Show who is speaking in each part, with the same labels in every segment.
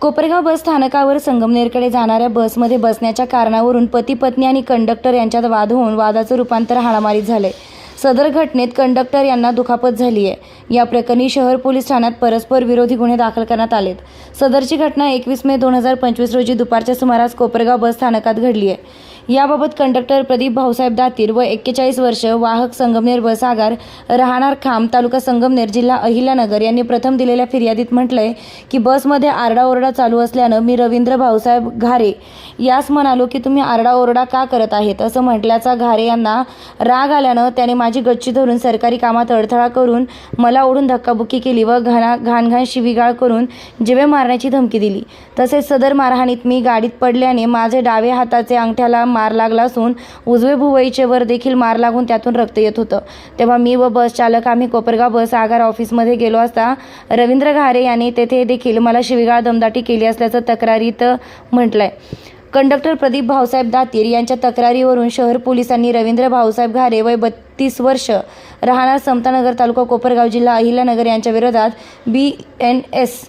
Speaker 1: कोपरगाव बस स्थानकावर संगमनेरकडे जाणाऱ्या बसमध्ये बसण्याच्या कारणावरून पती पत्नी आणि कंडक्टर यांच्यात वाद होऊन वादाचं रूपांतर हाणामारीत झालंय. सदर घटनेत कंडक्टर यांना दुखापत झाली आहे या प्रकरणी शहर पोलीस ठाण्यात परस्पर विरोधी गुन्हे दाखल करण्यात आलेत. सदरची घटना एकवीस मे दोन हजार पंचवीस रोजी दुपारच्या सुमारास कोपरगाव बस स्थानकात घडली आहे याबाबत कंडक्टर प्रदीप भाऊसाहेब दातीर व एक्केचाळीस वर्ष वाहक संगमनेर बस आगार राहणार खाम तालुका संगमनेर जिल्हा अहिल्यानगर यांनी प्रथम दिलेल्या फिर्यादीत म्हटलंय की बसमध्ये आरडाओरडा चालू असल्यानं मी रवींद्र भाऊसाहेब घारे यास म्हणालो की तुम्ही आरडाओरडा का करत आहेत? असं म्हटल्याचा घारे यांना राग आल्यानं त्याने माझी गच्ची धरून सरकारी कामात अडथळा करून मला ओढून धक्काबुक्की केली व घाणा घाणघाण शिवीगाळ करून जिवे मारण्याची धमकी दिली. तसेच सदर मारहाणीत मी गाडीत पडल्याने माझे डावे हाताचे अंगठ्याला मार लागला असून उजवे भुवईचे वर देखील मार लागून त्यातून रक्त येत होतं. तेव्हा मी व बस चालक आम्ही कोपरगाव बस आगार ऑफिसमध्ये गेलो असता रवींद्र घारे यांनी तेथे देखील मला शिवीगाळ दमदाटी केली असल्याचं तक्रारीत म्हटलंय. कंडक्टर प्रदीप भाऊसाहेब दातीर यांच्या तक्रारीवरून शहर पोलिसांनी रवींद्र भाऊसाहेब घारे वय बत्तीस वर्ष राहणार समतानगर तालुका कोपरगाव जिल्हा अहिल्यानगर यांच्या विरोधात बी एन एस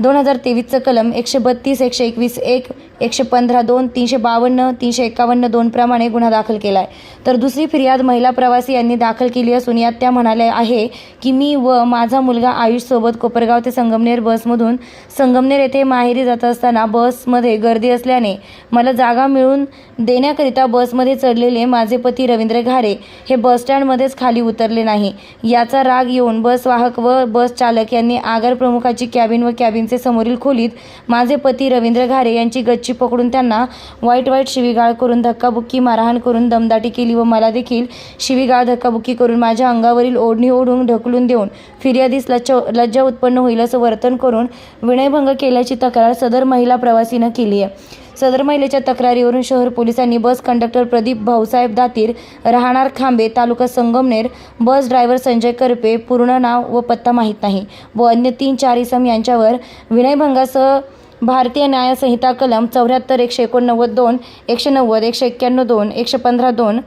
Speaker 1: दोन हजार तेवीसचं कलम एकशे बत्तीस एकशे एकवीस एक एकशे पंधरा दोन तीनशे बावन्न तीनशे एकावन्न दोन प्रमाणे गुन्हा दाखल केला आहे तर दुसरी फिर्याद महिला प्रवासी यांनी दाखल केली असून यात त्या म्हणाल्या आहे की मी व माझा मुलगा आयुषसोबत कोपरगाव ते संगमनेर बसमधून संगमनेर येथे माहेरी जात असताना बसमध्ये गर्दी असल्याने मला जागा मिळून देण्याकरिता बसमध्ये चढलेले माझे पती रवींद्र घारे हे बसस्टँडमध्येच खाली उतरले नाही. याचा राग येऊन बस वाहक व बस चालक यांनी आगार प्रमुखाची कॅबिन व कॅबिन कॅबिनचे समोरील खोलीत माझे पती रवींद्र घारे यांची गच्ची पकडून त्यांना वाईट वाईट शिवीगाळ करून धक्काबुक्की मारहाण करून दमदाटी केली व मला देखील शिवीगाळ धक्काबुक्की करून माझ्या अंगावरील ओढणी ओढून ढकलून देऊन फिर्यादीस लज्ज लज्जा उत्पन्न होईल असं वर्तन करून विनयभंग केल्याची तक्रार सदर महिला प्रवासीनं केली आहे. सदर महिलेच्या तक्रारीवरून शहर पोलिसांनी बस कंडक्टर प्रदीप भाऊसाहेब दातीर राहणार खांबे तालुका संगमनेर बस ड्रायव्हर संजय करपे पूर्ण नाव व पत्ता माहीत नाही व अन्य तीन चार इसम यांच्यावर विनयभंगासह भारतीय न्यायसंहिता कलम चौऱ्याहत्तर एकशे एकोणनव्वद दोन एकशे नव्वद एकशे एक्क्याण्णव दोन एकशे पंधरा दोन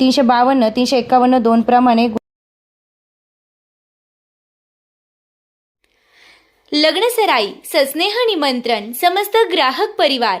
Speaker 1: तीनशे बावन्न तीनशे एकावन्न दोन प्रमाणे लग्नसराई सस्नेह निमंत्रण समस्त ग्राहक परिवार